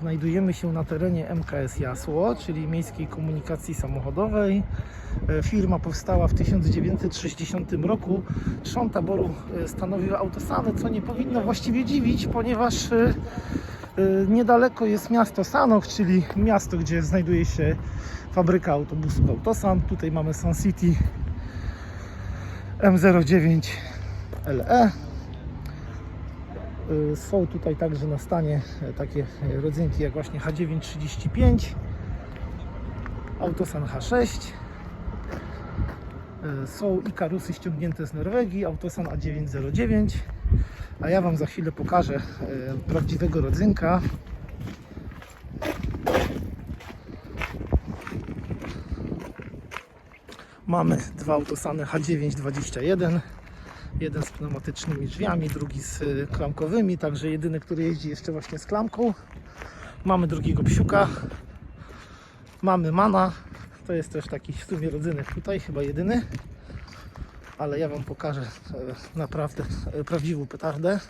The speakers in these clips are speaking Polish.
Znajdujemy się na terenie MKS Jasło, czyli Miejskiej Komunikacji Samochodowej. E, Firma powstała w 1960 roku. Trzon taboru e, stanowiły autosany, co nie powinno właściwie dziwić, ponieważ e, niedaleko jest miasto Sanoch, czyli miasto, gdzie znajduje się fabryka autobusów Autosan. Tutaj mamy Sun City M09 LE. Y, Są tutaj także na stanie e, takie e, rodzynki jak właśnie H935, Autosan H6. Y, Są Ikarusy ściągnięte z Norwegii, Autosan A909. A ja Wam za chwilę pokażę e, prawdziwego rodzynka. Mamy dwa autosany H921. Jeden z pneumatycznymi drzwiami, drugi z y, klamkowymi, także jedyny, który jeździ jeszcze właśnie z klamką. Mamy drugiego psiuka. Mamy mana. To jest też taki w sumie rodzynek tutaj, chyba jedyny. Ale ja Wam pokażę e, naprawdę e, prawdziwą petardę.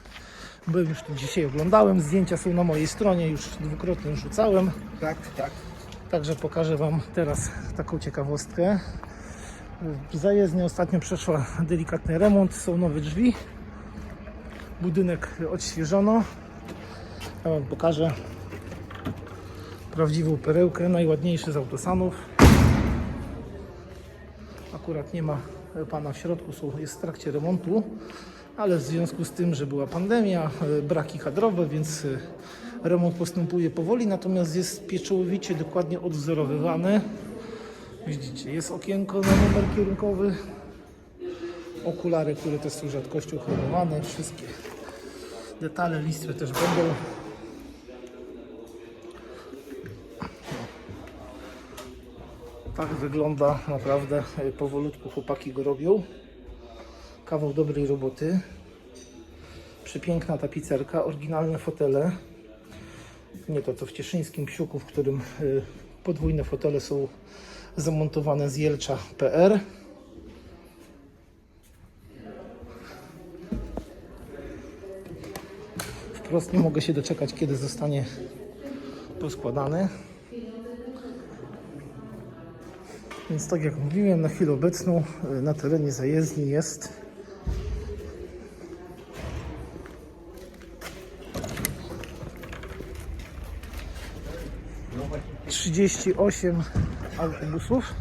Byłem już tu dzisiaj, oglądałem. Zdjęcia są na mojej stronie, już dwukrotnie rzucałem. Tak, tak. Także pokażę Wam teraz taką ciekawostkę. Zajezdnia ostatnio przeszła delikatny remont, są nowe drzwi. Budynek odświeżono. Ja Wam pokażę prawdziwą perełkę, najładniejszy z autosanów. Akurat nie ma pana w środku, jest w trakcie remontu, ale w związku z tym, że była pandemia, e, braki kadrowe, więc e, remont postępuje powoli, natomiast jest pieczołowicie dokładnie odwzorowywany. Widzicie, jest okienko na numer kierunkowy, okulary, które też są rzadkością chromowane, wszystkie detale, listwy też będą. Tak wygląda naprawdę, e, powolutku chłopaki go robią. Kawał dobrej roboty. Przepiękna tapicerka, oryginalne fotele. Nie to co w Cieszyńskim Psiuku, w którym y, podwójne fotele są zamontowane z Jelcza PR. Wprost nie mogę się doczekać, kiedy zostanie poskładany. Więc tak jak mówiłem, na chwilę obecną y, na terenie zajezdni jest trzydzieści osiem autobusów.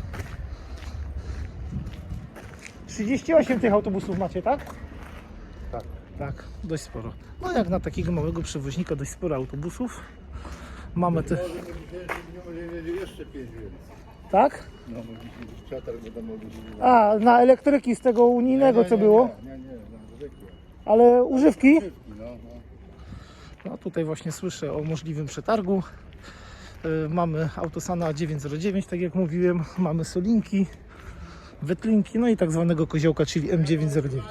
38 tych autobusów macie, tak? Tak. Tak, dość sporo. No jak na takiego małego przewoźnika dość sporo autobusów. Mamy te, jeszcze pięć tak? No. A, na elektryki z tego unijnego co było, Nie, nie, nie, ale używki. No, no. No tutaj właśnie słyszę o możliwym przetargu. Y, Mamy Autosana 909, tak jak mówiłem, mamy Solinki, Wetlinki, no i tak zwanego koziołka, czyli M909.